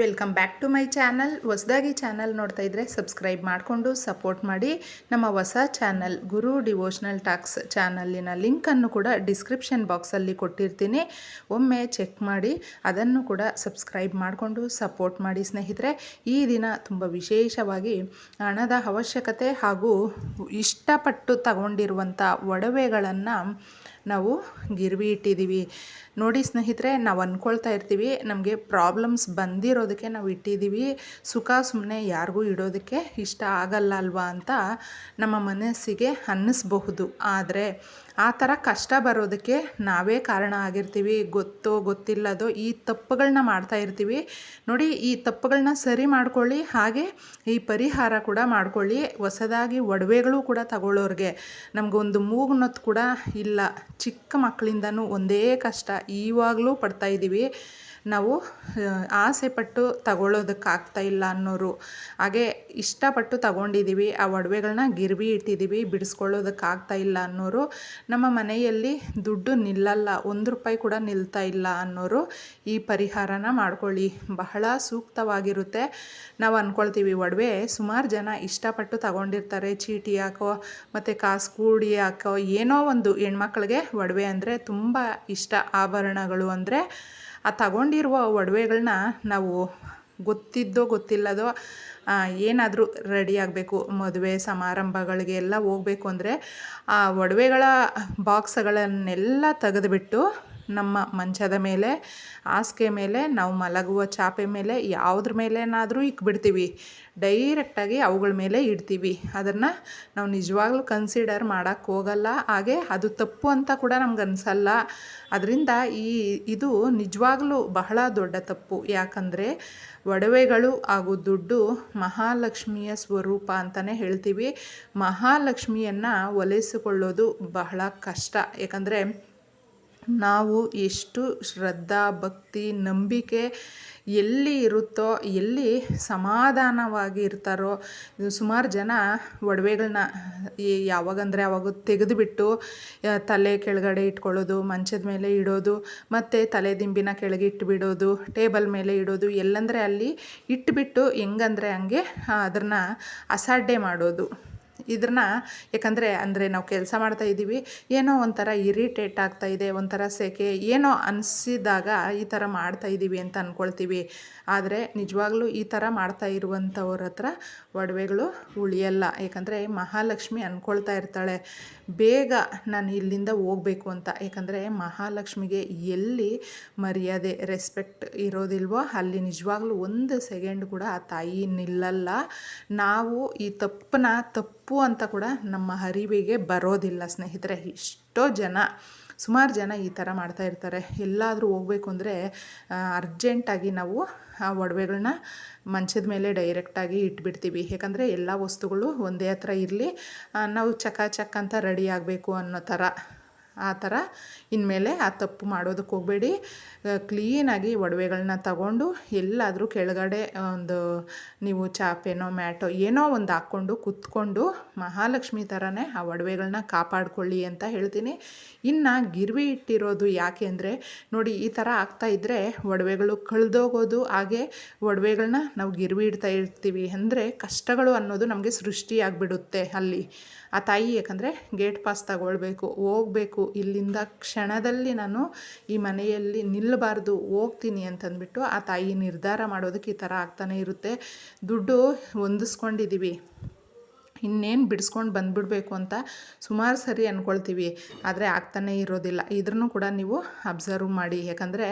Welcome back to my channel ಹೊಸದಾಗಿ channel ನೋಡ್ತಾ ಇದ್ದರೆ ಸಬ್ಸ್ಕ್ರೈಬ್ ಮಾಡಿಕೊಂಡು ಸಪೋರ್ಟ್ ಮಾಡಿ. ನಮ್ಮ ಹೊಸ ಚಾನಲ್ ಗುರು ಡಿವೋಷ್ನಲ್ ಟಾಕ್ಸ್ ಚಾನಲ್ಲಿನ ಲಿಂಕನ್ನು ಕೂಡ ಡಿಸ್ಕ್ರಿಪ್ಷನ್ ಬಾಕ್ಸಲ್ಲಿ ಕೊಟ್ಟಿರ್ತೀನಿ. ಒಮ್ಮೆ ಚೆಕ್ ಮಾಡಿ, ಅದನ್ನು ಕೂಡ ಸಬ್ಸ್ಕ್ರೈಬ್ ಮಾಡಿಕೊಂಡು ಸಪೋರ್ಟ್ ಮಾಡಿ ಸ್ನೇಹಿತರೆ. ಈ ದಿನ ತುಂಬ ವಿಶೇಷವಾಗಿ ಹಣದ ಅವಶ್ಯಕತೆ ಹಾಗೂ ಇಷ್ಟಪಟ್ಟು ತಗೊಂಡಿರುವಂಥ ಒಡವೆಗಳನ್ನು ನಾವು ಗಿರ್ವಿ ಇಟ್ಟಿದ್ದೀವಿ. ನೋಡಿ ಸ್ನೇಹಿತರೆ, ನಾವು ಅಂದ್ಕೊಳ್ತಾ ಇರ್ತೀವಿ, ನಮಗೆ ಪ್ರಾಬ್ಲಮ್ಸ್ ಬಂದಿರೋದಕ್ಕೆ ನಾವು ಇಟ್ಟಿದ್ದೀವಿ. ಸುಖ ಸುಮ್ಮನೆ ಯಾರಿಗೂ ಇಡೋದಕ್ಕೆ ಇಷ್ಟ ಆಗಲ್ಲ ಅಲ್ವಾ ಅಂತ ನಮ್ಮ ಮನಸ್ಸಿಗೆ ಅನ್ನಿಸ್ಬಹುದು. ಆದರೆ ಆ ಥರ ಕಷ್ಟ ಬರೋದಕ್ಕೆ ನಾವೇ ಕಾರಣ ಆಗಿರ್ತೀವಿ. ಗೊತ್ತೋ ಗೊತ್ತಿಲ್ಲದೋ ಈ ತಪ್ಪುಗಳನ್ನ ಮಾಡ್ತಾ ಇರ್ತೀವಿ. ನೋಡಿ, ಈ ತಪ್ಪುಗಳನ್ನ ಸರಿ ಮಾಡ್ಕೊಳ್ಳಿ, ಹಾಗೆ ಈ ಪರಿಹಾರ ಕೂಡ ಮಾಡ್ಕೊಳ್ಳಿ. ಹೊಸದಾಗಿ ಒಡವೆಗಳು ಕೂಡ ತಗೊಳ್ಳೋರಿಗೆ ನಮಗೊಂದು ಮೂಗುನೊತ್ತು ಕೂಡ ಇಲ್ಲ. ಚಿಕ್ಕ ಮಕ್ಕಳಿಂದನೂ ಒಂದೇ ಕಷ್ಟ. ಈವಾಗಲೂ ಪಡ್ತಾ ಇದ್ದೀವಿ ನಾವು ಆಸೆ ಪಟ್ಟು ತಗೊಳ್ಳೋದಕ್ಕಾಗ್ತಾ ಇಲ್ಲ ಅನ್ನೋರು. ಹಾಗೆ ಇಷ್ಟಪಟ್ಟು ತಗೊಂಡಿದ್ದೀವಿ, ಆ ಒಡವೆಗಳನ್ನ ಗಿರ್ವಿ ಇಟ್ಟಿದ್ದೀವಿ ಬಿಡಿಸ್ಕೊಳ್ಳೋದಕ್ಕಾಗ್ತಾ ಇಲ್ಲ ಅನ್ನೋರು. ನಮ್ಮ ಮನೆಯಲ್ಲಿ ದುಡ್ಡು ನಿಲ್ಲಲ್ಲ, ಒಂದು ರೂಪಾಯಿ ಕೂಡ ನಿಲ್ತಾ ಇಲ್ಲ ಅನ್ನೋರು ಈ ಪರಿಹಾರನ ಮಾಡ್ಕೊಳ್ಳಿ. ಬಹಳ ಸೂಕ್ತವಾಗಿರುತ್ತೆ. ನಾವು ಅಂದ್ಕೊಳ್ತೀವಿ ಒಡವೆ ಸುಮಾರು ಜನ ಇಷ್ಟಪಟ್ಟು ತಗೊಂಡಿರ್ತಾರೆ, ಚೀಟಿ ಹಾಕೋ, ಮತ್ತು ಕಾಸು ಕೂಡಿ ಹಾಕೋ, ಏನೋ ಒಂದು ಹೆಣ್ಮಕ್ಳಿಗೆ ಒಡವೆ ಅಂದರೆ ತುಂಬ ಇಷ್ಟ. ಆಭರಣಗಳು ಅಂದರೆ ಆ ತಗೊಂಡಿರುವ ಒಡವೆಗಳನ್ನ ನಾವು ಗೊತ್ತಿದ್ದೋ ಗೊತ್ತಿಲ್ಲದೋ ಏನಾದರೂ ರೆಡಿ ಆಗಬೇಕು, ಮದುವೆ ಸಮಾರಂಭಗಳಿಗೆ ಎಲ್ಲ ಹೋಗಬೇಕು ಅಂದರೆ ಆ ಒಡವೆಗಳ ಬಾಕ್ಸ್ಗಳನ್ನೆಲ್ಲ ತೆಗೆದುಬಿಟ್ಟು ನಮ್ಮ ಮಂಚದ ಮೇಲೆ, ಹಾಸಿಗೆ ಮೇಲೆ, ನಾವು ಮಲಗುವ ಚಾಪೆ ಮೇಲೆ, ಯಾವುದ್ರ ಮೇಲೇನಾದರೂ ಇಕ್ಬಿಡ್ತೀವಿ. ಡೈರೆಕ್ಟಾಗಿ ಅವುಗಳ ಮೇಲೆ ಇಡ್ತೀವಿ. ಅದನ್ನು ನಾವು ನಿಜವಾಗ್ಲೂ ಕನ್ಸಿಡರ್ ಮಾಡೋಕ್ಕೆ ಹೋಗಲ್ಲ. ಹಾಗೆ ಅದು ತಪ್ಪು ಅಂತ ಕೂಡ ನಮ್ಗೆ ಅನಿಸಲ್ಲ. ಅದರಿಂದ ಈ, ಇದು ನಿಜವಾಗ್ಲೂ ಬಹಳ ದೊಡ್ಡ ತಪ್ಪು. ಯಾಕಂದರೆ ಒಡವೆಗಳು ಹಾಗೂ ದುಡ್ಡು ಮಹಾಲಕ್ಷ್ಮಿಯ ಸ್ವರೂಪ ಅಂತಲೇ ಹೇಳ್ತೀವಿ. ಮಹಾಲಕ್ಷ್ಮಿಯನ್ನು ಒಲಿಸಿಕೊಳ್ಳೋದು ಬಹಳ ಕಷ್ಟ. ಯಾಕಂದರೆ ನಾವು ಎಷ್ಟು ಶ್ರದ್ಧಾ, ಭಕ್ತಿ, ನಂಬಿಕೆ ಎಲ್ಲಿ ಇರುತ್ತೋ, ಎಲ್ಲಿ ಸಮಾಧಾನವಾಗಿ ಇರ್ತಾರೋ ಸುಮಾರು ಜನ ಒಡವೆಗಳನ್ನ ಯಾವಾಗಂದರೆ ಅವಾಗ ತೆಗೆದುಬಿಟ್ಟು ತಲೆ ಕೆಳಗಡೆ ಇಟ್ಕೊಳ್ಳೋದು, ಮಂಚದ ಮೇಲೆ ಇಡೋದು, ಮತ್ತು ತಲೆ ದಿಂಬಿನ ಕೆಳಗೆ ಇಟ್ಟುಬಿಡೋದು ಟೇಬಲ್ ಮೇಲೆ ಇಡೋದು, ಎಲ್ಲಂದರೆ ಅಲ್ಲಿ ಇಟ್ಬಿಟ್ಟು ಹೆಂಗಂದರೆ ಹಂಗೆ ಅದನ್ನು ಅಸಾಡ್ಡೆ ಮಾಡೋದು. ಇದನ್ನ ಯಾಕಂದರೆ ಅಂದರೆ ನಾವು ಕೆಲಸ ಮಾಡ್ತಾ ಇದ್ದೀವಿ, ಏನೋ ಒಂಥರ ಇರಿಟೇಟ್ ಆಗ್ತಾ ಇದೆ, ಒಂಥರ ಸೆಕೆ, ಏನೋ ಅನಿಸಿದಾಗ ಈ ಥರ ಮಾಡ್ತಾ ಇದ್ದೀವಿ ಅಂತ ಅಂದ್ಕೊಳ್ತೀವಿ ಆದರೆ ನಿಜವಾಗ್ಲೂ ಈ ಥರ ಮಾಡ್ತಾ ಇರುವಂಥವ್ರ ಹತ್ರ ಒಡವೆಗಳು ಉಳಿಯಲ್ಲ. ಯಾಕಂದರೆ ಮಹಾಲಕ್ಷ್ಮಿ ಅಂದ್ಕೊಳ್ತಾ ಇರ್ತಾಳೆ, ಬೇಗ ನಾನು ಇಲ್ಲಿಂದ ಹೋಗಬೇಕು ಅಂತ. ಯಾಕಂದರೆ ಮಹಾಲಕ್ಷ್ಮಿಗೆ ಎಲ್ಲಿ ಮರ್ಯಾದೆ, ರೆಸ್ಪೆಕ್ಟ್ ಇರೋದಿಲ್ವೋ ಅಲ್ಲಿ ನಿಜವಾಗ್ಲೂ ಒಂದು ಸೆಕೆಂಡ್ ಕೂಡ ಆ ತಾಯಿ ನಿಲ್ಲಲ್ಲ. ನಾವು ಈ ತಪ್ಪನ್ನ ತಪ್ಪು ಅಂತ ಕೂಡ ನಮ್ಮ ಅರಿವಿಗೆ ಬರೋದಿಲ್ಲ, ಸ್ನೇಹಿತರೆ. ಇಷ್ಟೋ ಜನ, ಸುಮಾರು ಜನ ಈ ಥರ ಮಾಡ್ತಾ ಇರ್ತಾರೆ. ಎಲ್ಲಾದರೂ ಹೋಗಬೇಕು ಅಂದರೆ ಅರ್ಜೆಂಟಾಗಿ ನಾವು ಆ ಒಡವೆಗಳನ್ನ ಮಂಚದ ಮೇಲೆ ಡೈರೆಕ್ಟಾಗಿ ಇಟ್ಬಿಡ್ತೀವಿ. ಯಾಕಂದರೆ ಎಲ್ಲ ವಸ್ತುಗಳು ಒಂದೇ ಹತ್ರ ಇರಲಿ ನಾವು ಚಕ ಚಕ್ ಅಂತ ರೆಡಿ ಆಗಬೇಕು ಅನ್ನೋ ಥರ ಆ ಥರ ಇನ್ಮೇಲೆ ಆ ತಪ್ಪು ಮಾಡೋದಕ್ಕೆ ಹೋಗಬೇಡಿ. ಕ್ಲೀನಾಗಿ ಒಡವೆಗಳನ್ನ ತಗೊಂಡು ಎಲ್ಲಾದರೂ ಕೆಳಗಡೆ ಒಂದು ನೀವು ಚಾಪೆನೋ, ಮ್ಯಾಟೋ ಏನೋ ಒಂದು ಹಾಕ್ಕೊಂಡು ಕುತ್ಕೊಂಡು ಮಹಾಲಕ್ಷ್ಮಿ ಥರನೇ ಆ ಒಡವೆಗಳನ್ನ ಕಾಪಾಡಿಕೊಳ್ಳಿ ಅಂತ ಹೇಳ್ತೀನಿ. ಇನ್ನು ಗಿರ್ವಿ ಇಟ್ಟಿರೋದು ಯಾಕೆ ಅಂದರೆ, ನೋಡಿ ಈ ಥರ ಆಗ್ತಾ ಇದ್ದರೆ ಒಡವೆಗಳು ಕಳೆದೋಗೋದು ಹಾಗೆ ಒಡವೆಗಳನ್ನ ನಾವು ಗಿರ್ವಿ ಇಡ್ತಾ ಇರ್ತೀವಿ ಅಂದರೆ ಕಷ್ಟಗಳು ಅನ್ನೋದು ನಮಗೆ ಸೃಷ್ಟಿಯಾಗಿಬಿಡುತ್ತೆ ಅಲ್ಲಿ. ಆ ತಾಯಿ ಯಾಕಂದರೆ ಗೇಟ್ ಪಾಸ್ ತಗೊಳ್ಬೇಕು, ಹೋಗಬೇಕು ಇಲ್ಲಿಂದ ಕ್ಷಣದಲ್ಲಿ ನಾನು ಈ ಮನೆಯಲ್ಲಿ ನಿಲ್ಲಬಾರ್ದು, ಹೋಗ್ತೀನಿ ಅಂತಂದ್ಬಿಟ್ಟು ಆ ತಾಯಿ ನಿರ್ಧಾರ ಮಾಡೋದಕ್ಕೆ ಈ ಥರ ಆಗ್ತಾನೆ ಇರುತ್ತೆ. ದುಡ್ಡು ಹೊಂದಿಸ್ಕೊಂಡಿದ್ದೀವಿ. ಇನ್ನೇನು ಬಿಡಿಸ್ಕೊಂಡು ಬಂದುಬಿಡ್ಬೇಕು ಅಂತ ಸುಮಾರು ಸರಿ ಅಂದ್ಕೊಳ್ತೀವಿ ಆದರೆ ಆಗ್ತಾನೆ ಇರೋದಿಲ್ಲ. ಇದ್ರೂ ಕೂಡ ನೀವು ಅಬ್ಸರ್ವ್ ಮಾಡಿ. ಯಾಕಂದರೆ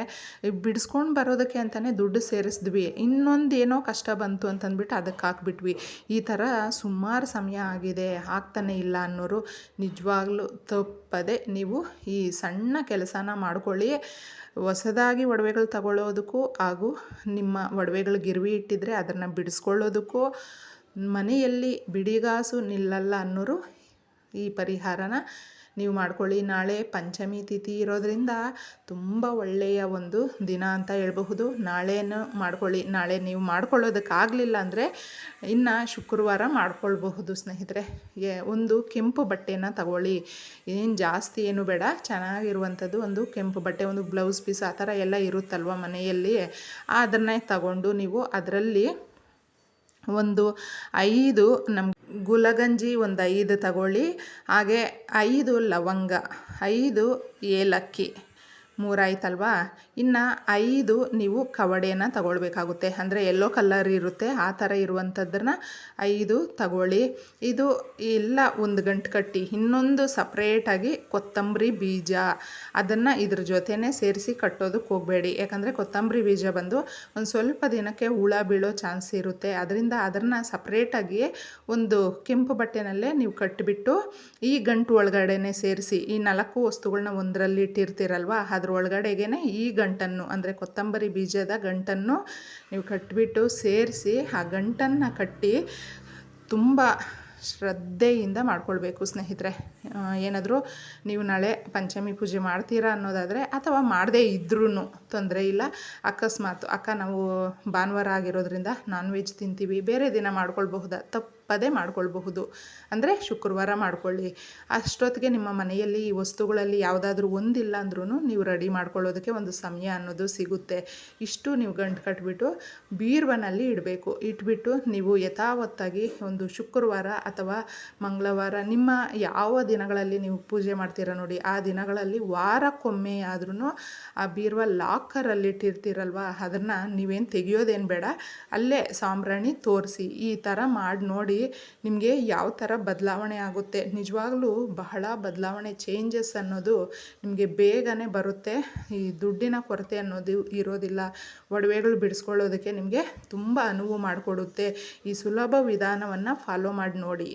ಬಿಡಿಸ್ಕೊಂಡು ಬರೋದಕ್ಕೆ ಅಂತಲೇ ದುಡ್ಡು ಸೇರಿಸಿದ್ವಿ. ಇನ್ನೊಂದು ಏನೋ ಕಷ್ಟ ಬಂತು ಅಂತಂದ್ಬಿಟ್ಟು ಅದಕ್ಕೆ ಹಾಕ್ಬಿಟ್ವಿ. ಈ ಥರ ಸುಮಾರು ಸಮಯ ಆಗಿದೆ. ಆಗ್ತಾನೆ ಇಲ್ಲ ಅನ್ನೋರು ನಿಜವಾಗ್ಲೂ ತಪ್ಪದೆ ನೀವು ಈ ಸಣ್ಣ ಕೆಲಸನ ಮಾಡ್ಕೊಳ್ಳಿ. ಹೊಸದಾಗಿ ಒಡವೆಗಳು ತಗೊಳ್ಳೋದಕ್ಕೂ ಹಾಗೂ ನಿಮ್ಮ ಒಡವೆಗಳು ಗಿರ್ವಿ ಇಟ್ಟಿದ್ರೆ ಅದನ್ನು ಬಿಡಿಸ್ಕೊಳ್ಳೋದಕ್ಕೂ ಮನೆಯಲ್ಲಿ ಬಿಡಿಗಾಸು ನಿಲ್ಲಲ್ಲ ಅನ್ನೋರು ಈ ಪರಿಹಾರನ ನೀವು ಮಾಡ್ಕೊಳ್ಳಿ. ನಾಳೆ ಪಂಚಮಿ ತಿಥಿ ಇರೋದರಿಂದ ತುಂಬ ಒಳ್ಳೆಯ ಒಂದು ದಿನ ಅಂತ ಹೇಳಬಹುದು. ನಾಳೆನೂ ಮಾಡ್ಕೊಳ್ಳಿ. ನಾಳೆ ನೀವು ಮಾಡ್ಕೊಳ್ಳೋದಕ್ಕಾಗಲಿಲ್ಲ ಅಂದರೆ ಇನ್ನು ಶುಕ್ರವಾರ ಮಾಡ್ಕೊಳ್ಬಹುದು ಸ್ನೇಹಿತರೆ. ಒಂದು ಕೆಂಪು ಬಟ್ಟೆನ ತಗೊಳ್ಳಿ. ಏನು ಜಾಸ್ತಿ ಏನು ಬೇಡ. ಚೆನ್ನಾಗಿರುವಂಥದ್ದು ಒಂದು ಕೆಂಪು ಬಟ್ಟೆ, ಒಂದು ಬ್ಲೌಸ್ ಪೀಸ್ ಆ ಥರ ಎಲ್ಲ ಇರುತ್ತಲ್ವ ಮನೆಯಲ್ಲಿ? ಅದನ್ನೇ ತಗೊಂಡು ನೀವು ಅದರಲ್ಲಿ ಒಂದು ಐದು ನಮ್ಮ ಗುಲಗಂಜಿ ಒಂದು ಐದು ತಗೊಳ್ಳಿ. ಹಾಗೆ ಐದು ಲವಂಗ ಐದು ಏಲಕ್ಕಿ. ಮೂರಾಯ್ತಲ್ವಾ? ಇನ್ನು ಐದು ನೀವು ಕವಡೆನ ತಗೊಳ್ಬೇಕಾಗುತ್ತೆ. ಅಂದರೆ ಎಲ್ಲೋ ಕಲರ್ ಇರುತ್ತೆ, ಆ ಥರ ಇರುವಂಥದ್ದನ್ನ ಐದು ತಗೊಳ್ಳಿ. ಇದು ಎಲ್ಲ ಒಂದು ಗಂಟು ಕಟ್ಟಿ, ಇನ್ನೊಂದು ಸಪ್ರೇಟಾಗಿ ಕೊತ್ತಂಬರಿ ಬೀಜ. ಅದನ್ನು ಇದ್ರ ಜೊತೆನೇ ಸೇರಿಸಿ ಕಟ್ಟೋದಕ್ಕೆ ಹೋಗಬೇಡಿ. ಯಾಕಂದರೆ ಕೊತ್ತಂಬರಿ ಬೀಜ ಬಂದು ಒಂದು ಸ್ವಲ್ಪ ದಿನಕ್ಕೆ ಹುಳ ಬೀಳೋ ಚಾನ್ಸ್ ಇರುತ್ತೆ. ಅದರಿಂದ ಅದನ್ನು ಸಪ್ರೇಟಾಗಿ ಒಂದು ಕೆಂಪು ಬಟ್ಟೆನಲ್ಲೇ ನೀವು ಕಟ್ಟಿಬಿಟ್ಟು ಈ ಗಂಟು ಒಳಗಡೆನೆ ಸೇರಿಸಿ, ಈ ನಾಲ್ಕು ವಸ್ತುಗಳನ್ನ ಒಂದರಲ್ಲಿ ಇಟ್ಟಿರ್ತೀರಲ್ವ? ಅದ್ರ ಒಳಗಡೆಗೇ ಈ ಗಂಟನ್ನು, ಅಂದರೆ ಕೊತ್ತಂಬರಿ ಬೀಜದ ಗಂಟನ್ನು ನೀವು ಕಟ್ಬಿಟ್ಟು ಸೇರಿಸಿ ಆ ಗಂಟನ್ನು ಕಟ್ಟಿ ತುಂಬ ಶ್ರದ್ಧೆಯಿಂದ ಮಾಡ್ಕೊಳ್ಬೇಕು ಸ್ನೇಹಿತರೆ. ಏನಾದರೂ ನೀವು ನಾಳೆ ಪಂಚಮಿ ಪೂಜೆ ಮಾಡ್ತೀರಾ ಅನ್ನೋದಾದರೆ ಅಥವಾ ಮಾಡದೇ ಇದ್ರೂ ತೊಂದರೆ ಇಲ್ಲ. ಅಕಸ್ಮಾತ್, ಅಕ್ಕ ನಾವು ಭಾನುವಾರ ಆಗಿರೋದ್ರಿಂದ ನಾನ್ ವೆಜ್ ತಿಂತೀವಿ, ಬೇರೆ ದಿನ ಮಾಡ್ಕೊಳ್ಬಹುದಾ? ತಪ್ಪದೇ ಮಾಡ್ಕೊಳ್ಬಹುದು. ಅಂದರೆ ಶುಕ್ರವಾರ ಮಾಡ್ಕೊಳ್ಳಿ. ಅಷ್ಟೊತ್ತಿಗೆ ನಿಮ್ಮ ಮನೆಯಲ್ಲಿ ಈ ವಸ್ತುಗಳಲ್ಲಿ ಯಾವುದಾದ್ರೂ ಒಂದಿಲ್ಲ ಅಂದ್ರೂ ನೀವು ರೆಡಿ ಮಾಡ್ಕೊಳ್ಳೋದಕ್ಕೆ ಒಂದು ಸಮಯ ಅನ್ನೋದು ಸಿಗುತ್ತೆ. ಇಷ್ಟು ನೀವು ಗಂಟು ಕಟ್ಬಿಟ್ಟು ಬೀರ್ವನಲ್ಲಿ ಇಡಬೇಕು. ಇಟ್ಬಿಟ್ಟು ನೀವು ಯಥಾವತ್ತಾಗಿ ಒಂದು ಶುಕ್ರವಾರ ಅಥವಾ ಮಂಗಳವಾರ ನಿಮ್ಮ ಯಾವ ದಿನಗಳಲ್ಲಿ ನೀವು ಪೂಜೆ ಮಾಡ್ತೀರಾ ನೋಡಿ, ಆ ದಿನಗಳಲ್ಲಿ ವಾರಕ್ಕೊಮ್ಮೆ ಆದ್ರೂ ಆ ಬೀರ್ವ ಲಾಕರಲ್ಲಿ ಇಟ್ಟಿರ್ತೀರಲ್ವ ಅದನ್ನು ನೀವೇನು ತೆಗಿಯೋದೇನು ಬೇಡ. ಅಲ್ಲೇ ಸಾಂಬ್ರಾಣಿ ತೋರಿಸಿ ಈ ಥರ ಮಾಡಿ ನಿಮಗೆ ಯಾವ ಥರ ಬದಲಾವಣೆ ಆಗುತ್ತೆ? ನಿಜವಾಗ್ಲೂ ಬಹಳ ಬದಲಾವಣೆ ಚೇಂಜಸ್ ಅನ್ನೋದು ನಿಮಗೆ ಬೇಗನೆ ಬರುತ್ತೆ. ಈ ದುಡ್ಡಿನ ಕೊರತೆ ಅನ್ನೋದು ಇರೋದಿಲ್ಲ. ಒಡವೆಗಳು ಬಿಡಿಸ್ಕೊಳ್ಳೋದಕ್ಕೆ ನಿಮಗೆ ತುಂಬ ಅನುವು ಮಾಡಿಕೊಡುತ್ತೆ. ಈ ಸುಲಭ ವಿಧಾನವನ್ನು ಫಾಲೋ ಮಾಡಿ ನೋಡಿ.